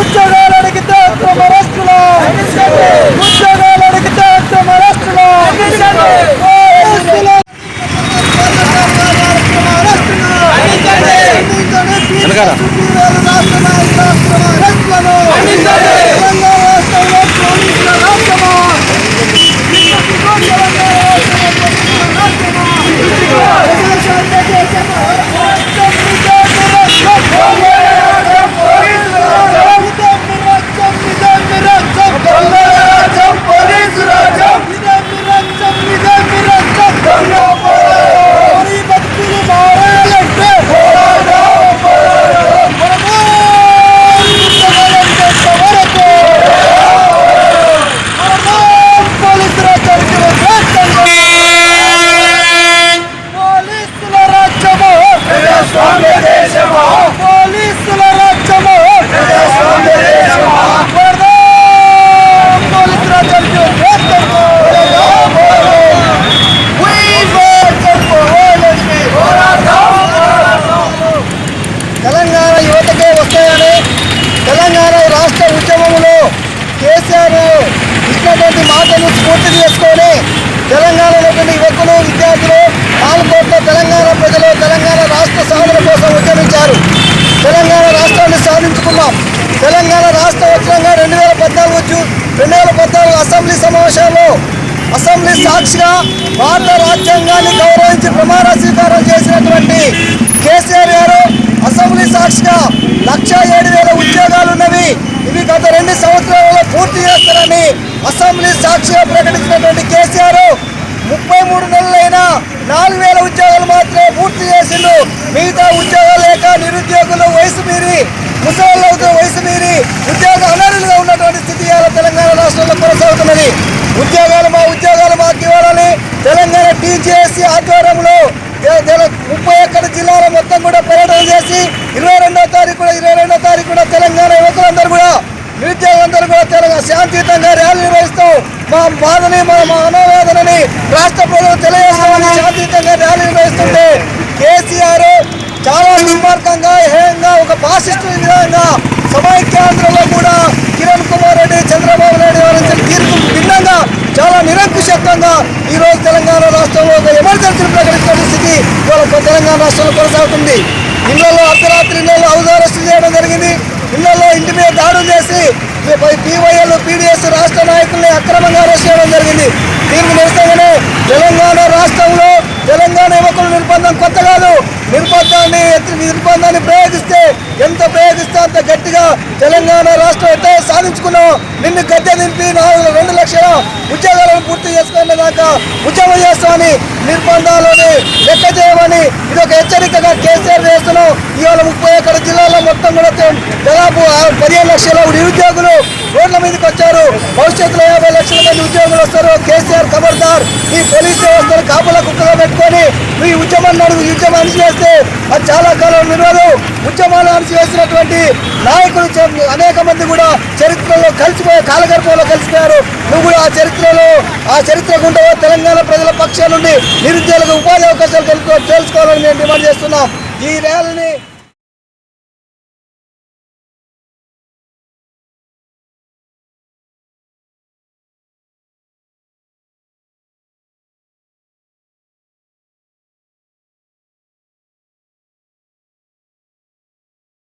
ఉద్యోగాలు assembly assembly సాక్షిగా భారత రాజ్యాంగాన్ని గౌరవించి ప్రమాణ స్వీకారం చేసినటువంటి కేసీఆర్ గారు అసెంబ్లీ సాక్షిగా లక్ష ఏడు వేల ఉద్యోగాలు ఉన్నవి. ఇవి గత రెండు సంవత్సరాలలో పూర్తి చేస్తారని అసెంబ్లీ సాక్షిగా ప్రకటించినటువంటి కేసీఆర్ ముప్పై మూడు నెలలైనా నాలుగు వేల ఉద్యోగాలు మాత్రమే పూర్తి చేసిండు. మిగతా ఉద్యోగాలు లేక నిరుద్యోగులు వయసు మీరి ముసలి వయసు మీరి ఉద్యోగ అనర్హులుగా ఉన్నటువంటి స్థితి ఇవాళ తెలంగాణ రాష్ట్రంలో కొనసాగుతున్నది ఉద్యోగాలు మా ఉద్యోగాలు మాకు ఇవ్వాలని తెలంగాణ టీజేఎస్సీ ఆధ్వర్యంలో తె- తెల- ముప్పై ఒక్కటి జిల్లాల మొత్తం కూడా పర్యటన చేసి ఇరవై రెండో తారీఖు కూడా ఇరవై రెండో తారీఖు కూడా తెలంగాణ యువకులందరూ కూడా నిరుద్యోగులందరూ కూడా తెలంగాణ శాంతియుతంగా ర్యాలీ నిర్వహిస్తూ మా బాధని మా మా మనోవేదనని రాష్ట్ర ప్రజలు తెలియజేస్తామని శాంతియుతంగా ర్యాలీ నిర్వహిస్తుంటే కేసీఆర్ చాలా దుర్మార్గంగా హేయంగా ఒక ఫాసిస్టు విధంగా సమైక్యాంధ్రలో కూడా కిరణ్ కుమార్ రెడ్డి చంద్రబాబు దేశవ్యాప్తంగా ఈ రోజు తెలంగాణ రాష్ట్రంలో ఒక ఎమర్జెన్సీ ప్రకటించిన స్థితి ఇవాళ తెలంగాణ రాష్ట్రంలో కొనసాగుతుంది. ఇళ్ళలో అర్ధరాత్రి ఇళ్ళలో హౌస్ అరెస్ట్ చేయడం జరిగింది. ఇళ్ళలో ఇంటి మీద దాడులు చేసి పీవైఎల్ పీడిఎస్ రాష్ట్ర నాయకుల్ని అక్రమంగా అరెస్ట్ చేయడం జరిగింది. నిర్బంధాన్ని నిర్బంధాన్ని ప్రయోగిస్తే ఎంత ప్రయోగిస్తే అంత గట్టిగా తెలంగాణ రాష్ట్రం ఎట్లా సాధించుకున్నాం? నిన్ను గద్దె దింపి నాలుగు రెండు లక్షల ఉద్యోగాలను పూర్తి చేసుకునే దాకా ఉద్యమం చేస్తామని నిర్బంధాలని లెక్క చేయమని ఇది ఒక హెచ్చరికగా కేసీఆర్ చేస్తున్నాం. ఇవాళ ముప్పై ఒక్కడ జిల్లాలో మొత్తం కూడా దాదాపు పదిహేను లక్షల నిరుద్యోగులు రోడ్ల మీదకి వచ్చారు. భవిష్యత్తులో యాభై లక్షల మంది ఉద్యోగులు వస్తారు. కేసీఆర్ ఖబర్దార్ ఈ పోలీస్ వ్యవస్థను కాపుల కుక్కగా పెట్టుకొని ఈ ఉద్యమాన్ని నడుగు ఈ ఉద్యమం అణిచివేస్తే అది చాలా కాలం నిలవదు. ఉద్యమాలు అణిచివేసినటువంటి నాయకులు అనేక మంది కూడా చరిత్రలో కలిసిపోయి కాలగర్భంలో కలిసిపోయారు. నువ్వు కూడా ఆ చరిత్రలో ఆ చరిత్ర గుండా తెలంగాణ ప్రజల పక్షాల నుండి నిరుద్యోగులకు ఉపాధి అవకాశాలు తెలుసుకోవాలని మేము డిమాండ్ చేస్తున్నాం. ఈ ర్యాలీని